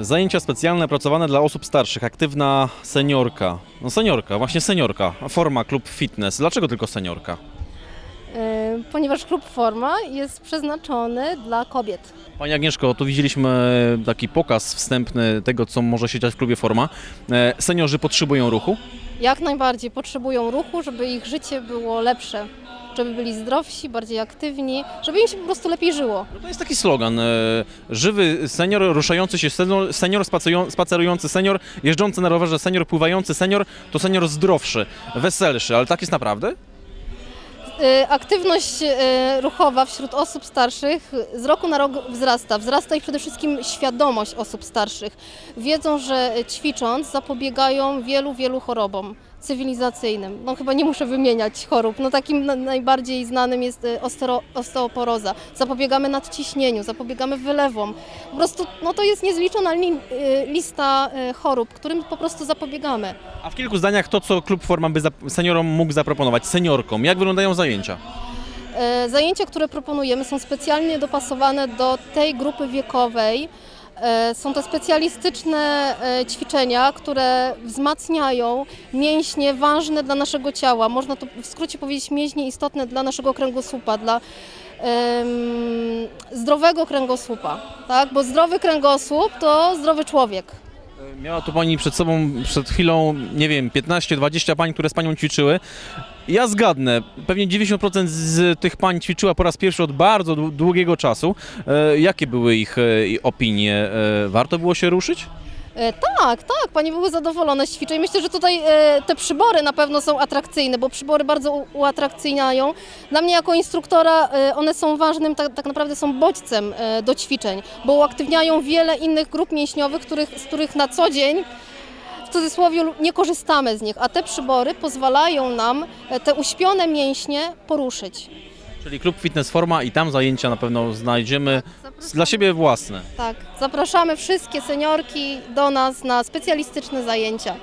Zajęcia specjalne pracowane dla osób starszych, aktywna seniorka. No seniorka, właśnie seniorka, forma klub fitness. Dlaczego tylko seniorka? E, ponieważ klub Forma jest przeznaczony dla kobiet. Pani Agnieszko, tu widzieliśmy taki pokaz wstępny tego, co może się dziać w klubie Forma. E, Seniorzy potrzebują ruchu. Jak najbardziej potrzebują ruchu, żeby ich życie było lepsze, żeby byli zdrowsi, bardziej aktywni, żeby im się po prostu lepiej żyło. No to jest taki slogan. e, Żywy senior, ruszający się senior, senior spacerują- spacerujący senior, jeżdżący na rowerze senior, pływający senior, to senior zdrowszy, weselszy, ale tak jest naprawdę? E, Aktywność e, ruchowa wśród osób starszych z roku na rok wzrasta. Wzrasta ich przede wszystkim świadomość osób starszych. Wiedzą, że ćwicząc zapobiegają wielu, wielu chorobom cywilizacyjnym. No chyba nie muszę wymieniać chorób. No takim na- najbardziej znanym jest ostero, osteoporoza. Zapobiegamy nadciśnieniu, zapobiegamy wylewom. Po prostu no to jest niezliczona li, e, lista e, chorób, którym po prostu zapobiegamy. A w kilku zdaniach to, co klub Forma by seniorom mógł zaproponować, seniorkom, jak wyglądają zajęcia? E, Zajęcia, które proponujemy, są specjalnie dopasowane do tej grupy wiekowej. E, Są to specjalistyczne e, ćwiczenia, które wzmacniają mięśnie ważne dla naszego ciała. Można to w skrócie powiedzieć mięśnie istotne dla naszego kręgosłupa, dla zdrowego kręgosłupa, tak? Bo zdrowy kręgosłup to zdrowy człowiek. Miała tu pani przed sobą przed chwilą, nie wiem, 15-20 pań, które z panią ćwiczyły. Ja zgadnę, pewnie 90% z tych pań ćwiczyła po raz pierwszy od bardzo dłu- długiego czasu. E, jakie były ich e, opinie? E, warto było się ruszyć? E, Tak, tak, panie były zadowolone z ćwiczeń. Myślę, że tutaj e, te przybory na pewno są atrakcyjne, bo przybory bardzo uatrakcyjniają. Dla mnie jako instruktora e, one są ważnym, tak, tak naprawdę są bodźcem do ćwiczeń, bo uaktywniają wiele innych grup mięśniowych, których, z których na co dzień w cudzysłowie nie korzystamy z nich, a te przybory pozwalają nam te uśpione mięśnie poruszyć. Czyli klub Fitness Forma i tam zajęcia na pewno znajdziemy dla siebie własne. Tak, zapraszamy wszystkie seniorki do nas na specjalistyczne zajęcia.